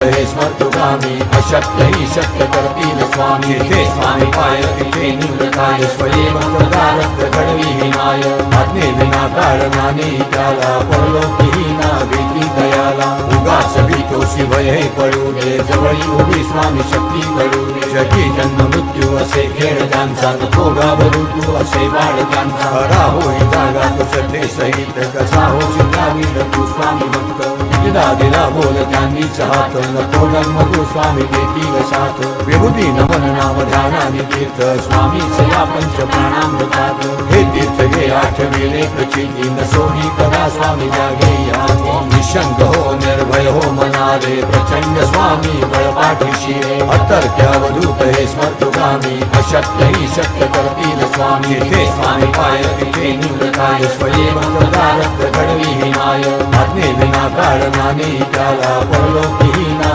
स्मर्तुकामी हि शक्य स्वामी हे स्वामी। पाय तिथे निवृत्ताय स्वयं प्रकारक घडवी हिमाय आज्ञे विना कारणाने त्याला परलोकी ना भीती दयाला। उगाच भीतोशी भय हे पडू जवळी उभी स्वामी शक्ती करू जगी जन्म मृत्यू, असे खेळ त्यांचा भोगा भरू तू असे बाळ त्यांचा खरा होई जागा तो श्रद्धे सहित कसा हो दिला बोल त्यांनीच चाहत नको मधु स्वामी देतील साथ विभूती नमन नाम ध्यानाने तीर्थ, स्वामी सया पंच प्राणामृतात। हे तीर्थ घे आठविले प्रचिती न सोडी कदा स्वामी जागे या। निशंक हो, निर्भय हो मनारे प्रचंड स्वामी बळपाठीशी रे अतर्क्यावधूत हे स्मर्तुकामी अशक्य शक्त शक्य करतील स्वामी। हे स्वामी पाय, तिथे निम्रताय स्वये प्रकारक घडवी हिमाय आज्ञे विना कारणाने त्याला परलोकी ना